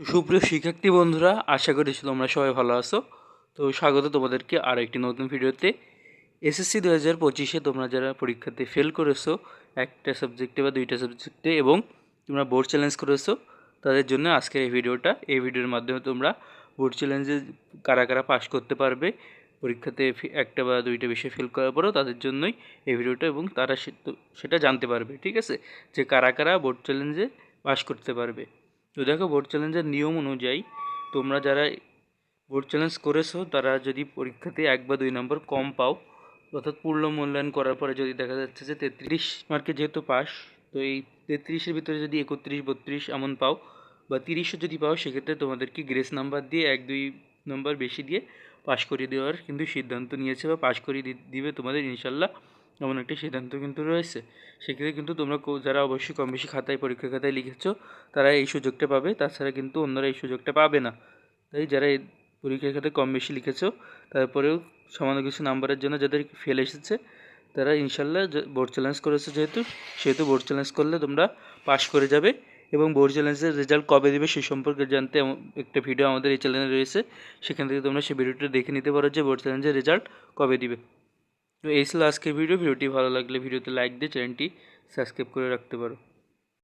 সুপ্রিয় শিক্ষার্থী বন্ধুরা, আশা করি তোমরা সবাই ভালো আছো। তো স্বাগত তোমাদেরকে আর একটি নতুন ভিডিওতে। এসএসসি দু হাজার পঁচিশে তোমরা যারা পরীক্ষাতে ফেল করেছ, একটা সাবজেক্টে বা দুইটা সাবজেক্টে এবং তোমরা বোর্ড চ্যালেঞ্জ করেছ, তাদের জন্য আজকের এই ভিডিওটা। এই ভিডিওর মাধ্যমে তোমরা বোর্ড চ্যালেঞ্জে কারা কারা পাশ করতে পারবে, পরীক্ষাতে একটা বা দুইটা বিষয় ফেল করার পরেও তাদের জন্যই এই ভিডিওটা এবং তারা সেটা জানতে পারবে, ঠিক আছে? যে কারা কারা বোর্ড চ্যালেঞ্জে পাশ করতে পারবে। তো দেখো বোর্ড চ্যালেঞ্জের নিয়ম অনুযায়ী তোমরা যারা বোর্ড চ্যালেঞ্জ করেছ, তারা যদি পরীক্ষাতে এক বা দুই নম্বর কম পাও, অর্থাৎ পূর্ণ মূল্যায়ন করার পরে যদি দেখা যাচ্ছে যে তেত্রিশ মার্কে যেহেতু পাস তো এই তেত্রিশের ভিতরে যদি একত্রিশ, বত্রিশ এমন পাও বা তিরিশও যদি পাও, সেক্ষেত্রে তোমাদেরকে গ্রেস নাম্বার দিয়ে এক, দুই নম্বর বেশি দিয়ে পাশ করিয়ে দেওয়ার কিন্তু সিদ্ধান্ত নিয়েছে বা পাশ করিয়ে দিবে তোমাদের ইনশাল্লাহ। এমন একটি সিদ্ধান্ত কিন্তু রয়েছে। সেক্ষেত্রে কিন্তু তোমরা যারা অবশ্যই কম বেশি খাতায় পরীক্ষা খাতায় লিখেছো, তারা এই সুযোগটা পাবে। তাছাড়া কিন্তু অন্যরা এই সুযোগটা পাবে না। তাই যারা এই পরীক্ষার খাতায় কম বেশি লিখেছো, তারপরেও সামান্য কিছু নাম্বারের জন্য যাদের ফেল এসেছে, তারা ইনশাল্লাহ বোর্ড চ্যালেঞ্জ করেছে যেহেতু, সেহেতু বোর্ড চ্যালেঞ্জ করলে তোমরা পাশ করে যাবে এবং বোর্ড চ্যালেঞ্জের রেজাল্ট কবে দেবে সে সম্পর্কে জানতে একটা ভিডিও আমাদের এই চ্যানেলে রয়েছে। সেখান থেকে তোমরা সেই ভিডিওটা দেখে নিতে পারো যে বোর্ড চ্যালেঞ্জের রেজাল্ট কবে দিবে। তো এই ছিল আজকের ভিডিও। ভিডিওটি ভালো লাগলে ভিডিওতে লাইক দিয়ে চ্যানেলটি সাবস্ক্রাইব করে রাখতে পারো।